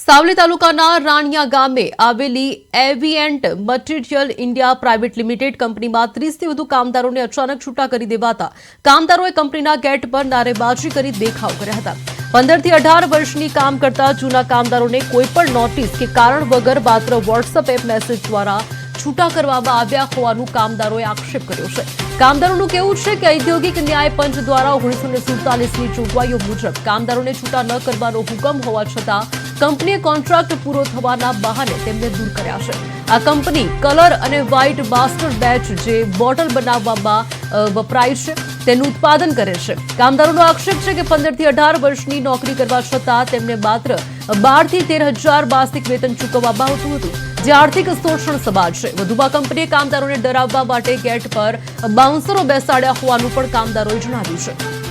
સાવલી તાલુકાના રાણિયા ગામે આવેલી Avient material India private limited કંપનીમાં ત્રીસથી વધુ કામદારોને અચાનક છૂટા કરી દેવાતા કામદારોએ કંપનીના ગેટ પર નારેબાજી કરી દેખાવ કર્યા હતા. પંદરથી અઢાર વર્ષની કામ કરતા જૂના કામદારોને કોઈ પણ નોટિસ કે કારણ વગર માત્ર વોટ્સઅપ એપ મેસેજ દ્વારા છૂટા કરવામાં આવ્યા હોવાનું કામદારોએ આક્ષેપ કર્યો છે. કામદારોનું કેવું છે કે ઔદ્યોગિક ન્યાય પંચ દ્વારા ઓગણીસો સુડતાલીસની જોગવાઈઓ મુજબ કામદારોને છૂટા ન કરવાનો હુકમ હોવા છતાં કંપનીએ કોન્ટ્રાક્ટ પૂરો થવાના બહાને તેમને દૂર કર્યા છે. આ કંપની કલર અને વ્હાઇટ માસ્ટર બેચ જે બોટલ બનાવવામાં વપરાય છે, તેનું ઉત્પાદન કરે છે. કામદારોનો આક્ષેપ છે કે પંદરથી અઢાર વર્ષની નોકરી કરવા છતાં તેમને માત્ર બારથી તેર હજાર માસિક વેતન ચૂકવવામાં આવતું હતું, જે આર્થિક શોષણ સમાજ છે. વધુમાં કંપનીએ કામદારોને ડરાવવા માટે ગેટ પર બાઉન્સરો બેસાડ્યા હોવાનું પણ કામદારોએ જણાવ્યું છે.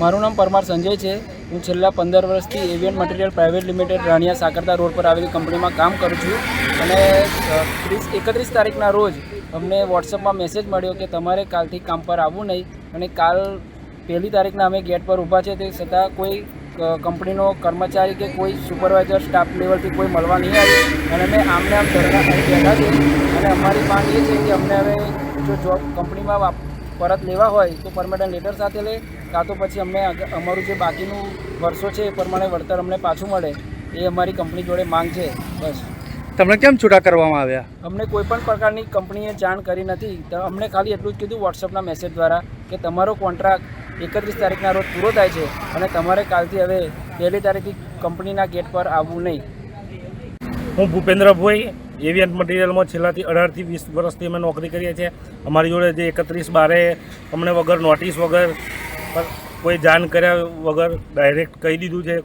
મારું નામ પરમાર સંજય છે. હું છેલ્લા પંદર વર્ષથી Avient material private limited Raniya Sakarta road પર આવેલી કંપનીમાં કામ કરું છું. અને ત્રીસ, એકત્રીસ તારીખના રોજ અમને વોટ્સઅપમાં મેસેજ મળ્યો કે તમારે કાલથી કામ પર આવવું નહીં. અને કાલ પહેલી તારીખના અમે ગેટ પર ઊભા છે તે છતાં કોઈ કંપનીનો કર્મચારી કે કોઈ સુપરવાઇઝર સ્ટાફ લેવલથી કોઈ મળવા નહીં આવ્યું અને અમે આમને આમ ધરણા બેઠા છે અને અમારી માંગ એ છે કે અમને હવે જો જોબ કંપનીમાં પરત લેવા હોય તો પરમિટન્ટ લેટર સાથે લે કાં તો પછી અમને અમારું જે બાકીનું વર્ષો છે એ પ્રમાણે વળતર અમને પાછું મળે એ અમારી કંપની જોડે માંગ છે બસ. તમને કેમ છૂટા કરવામાં આવ્યા? અમને કોઈ પણ પ્રકારની કંપનીએ જાણ કરી નથી તો અમને ખાલી એટલું જ કીધું વોટ્સઅપના મેસેજ દ્વારા કે તમારો કોન્ટ્રાક્ટ એકત્રીસ તારીખના રોજ પૂરો થાય છે અને તમારે કાલથી હવે પહેલી તારીખથી કંપનીના ગેટ પર આવવું નહીં. હું ભૂપેન્દ્રભાઈ એવિયન મટીરિયલમાં છેલ્લાથી અઢારથી વીસ વર્ષથી અમે નોકરી કરીએ છીએ. અમારી જોડે જે એકત્રીસ બારે અમને વગર નોટિસ વગર કોઈ જાણ કર્યા વગર ડાયરેક્ટ કહી દીધું છે.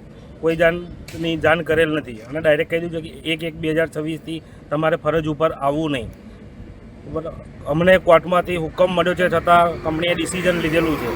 કોઈ જાણની જાણ કરેલ નથી. અને ડાયરેક્ટ કહી દીધું છે કે એક એક બે હજાર છવ્વીસથી તમારે ફરજ ઉપર આવવું નહીં. અમને કોર્ટમાંથી હુકમ મળ્યો છે છતાં કંપનીએ ડિસિઝન લીધેલું છે.